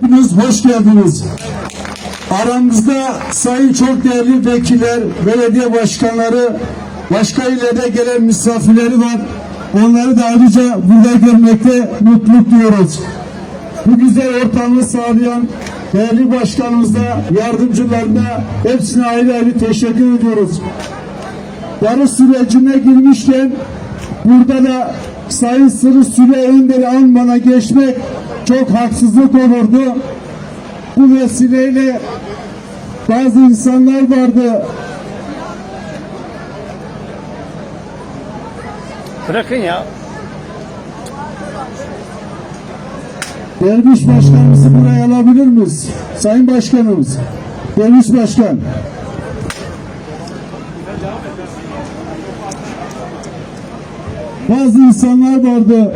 Hepiniz hoş geldiniz. Aramızda sayın çok değerli vekiller, belediye başkanları, başka illerde gelen misafirleri var. Onları da ayrıca burada görmekte mutluluk duyuyoruz. Bu güzel ortamı sağlayan değerli başkanımıza, yardımcılarına hepsine ayrı ayrı teşekkür ediyoruz. Barış sürecine girmişken burada da Sayın Sırrı Süre Önder'i anmana geçmek çok haksızlık olurdu. Bu vesileyle bazı insanlar vardı. Bırakın ya. Derviş Başkanımızı buraya alabilir miyiz? Sayın Başkanımız. Derviş Başkan. Bazı insanlar vardı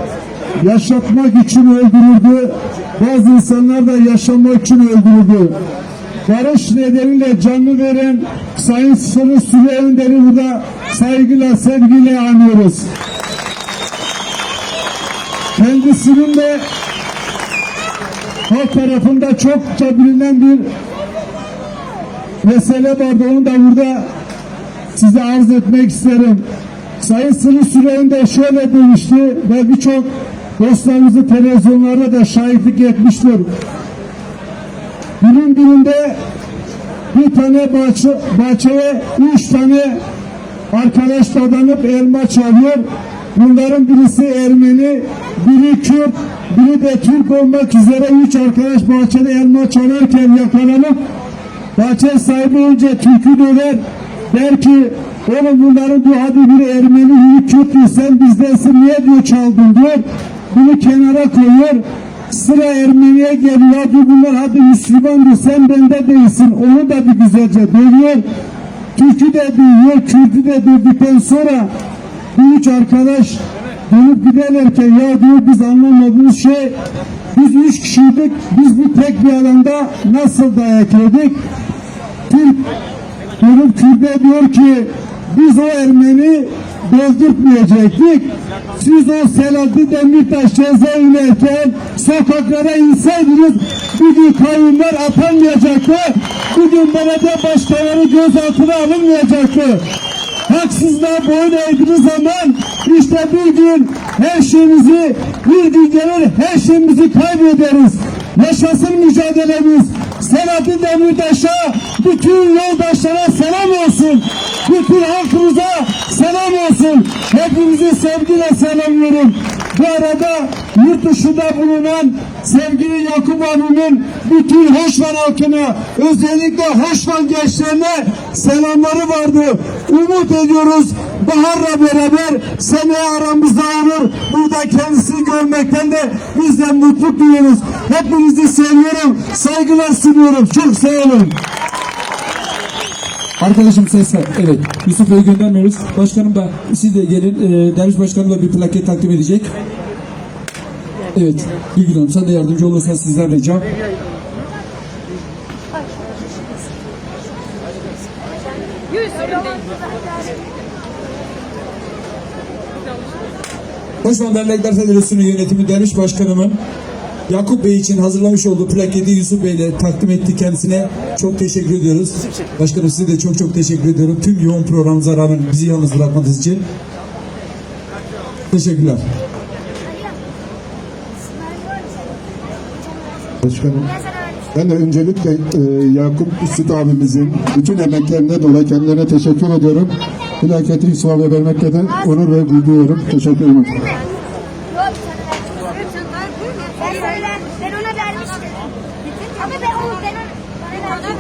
yaşatmak için öldürüldü. Bazı insanlar da yaşamak için öldürüldü. Barış nedeniyle canlı veren Sayın Sırrı Süre Önder'i burada saygıyla sevgiyle anıyoruz. Kendisinin de halk tarafında çokça bilinen bir mesele vardı. Onu da burada size arz etmek isterim. Sayın Sırrı Süreyya şöyle demişti ve birçok dostlarımızı televizyonlarda da şahitlik etmiştir. Günün birinde bir tane bahçe, bahçeye üç tane arkadaş dadanıp elma çalıyor. Bunların birisi Ermeni, biri Kürt, biri de Türk olmak üzere üç arkadaş bahçede elma çalarken yakalanıp bahçe sahibi önce Türk'ü döver. Der ki oğlum bunların diyor hadi biri Ermeni, biri Kürt sen bizdensin niye diyor çaldın diyor. Bunu kenara koyuyor. Sıra Ermeniye geliyor. Hadi bunlar hadi Müslüman diyor. Sen bende değilsin. Onu da bir güzelce dövüyor. Türk'ü de dövüyor. Kürt'ü de dövdükten sonra bu üç arkadaş dönüp giderlerken ya diyor biz anlamadığımız şey biz üç kişiydik. Biz bu tek bir alanda nasıl dayak yedik? Türk dönüp Kürt'e diyor ki biz o Ermeni öldürtmeyecektik. Siz o Selahattin Demirtaş cezaevindeyken sokaklara insaydınız bugün kayyumlar atanmayacaktı. Bugün belediye başkanları gözaltına alınmayacaktı. Haksızlığa boyun eğdiğiniz zaman işte bir gün her şeyimizi bir gün gelir her şeyimizi kaybederiz. Yaşasın mücadelemiz. Selahattin Demirtaş'a bütün yoldaşlara selam olsun. Bütün halkımıza selam olsun. Hepinizi sevgiyle selamlıyorum. Bu arada yurt dışında bulunan sevgili Yakup abimin bütün Hoşvan halkına özellikle Hoşvan gençlerine selamları vardı. Umut ediyoruz Bahar'la beraber seneye aramızda olur. Burada kendisini görmekten de biz de mutluluk duyuyoruz. Hepinizi seviyorum. Saygılar sunuyorum. Çok sağ olun. Arkadaşım ses. Evet. Yusuf Bey'i göndermiyoruz. Başkanım da siz de gelin. E, Derviş Başkanım da bir plaket takdim edecek. Evet. Bilgin Hanım sen de yardımcı olursan sizden ricam. Osman Dernekler Federasyonu yönetimi Derviş Başkanımın Yakup Bey için hazırlamış olduğu plaketi Yusuf Bey ile takdim etti kendisine. Çok teşekkür ediyoruz. Başkanım size de çok çok teşekkür ediyorum. Tüm yoğun programınıza rağmen bizi yalnız bırakmadığınız için. Teşekkürler. Başkanım. Ben de öncelikle e, Yakup Süt abimizin bütün emeklerine dolayı kendilerine teşekkür ediyorum. Plaketi Yusuf abi vermekle de onur ve gurur duyuyorum. Teşekkür ederim. Ben, ben ona vermiştim. Ama ben onu ben ona verdim.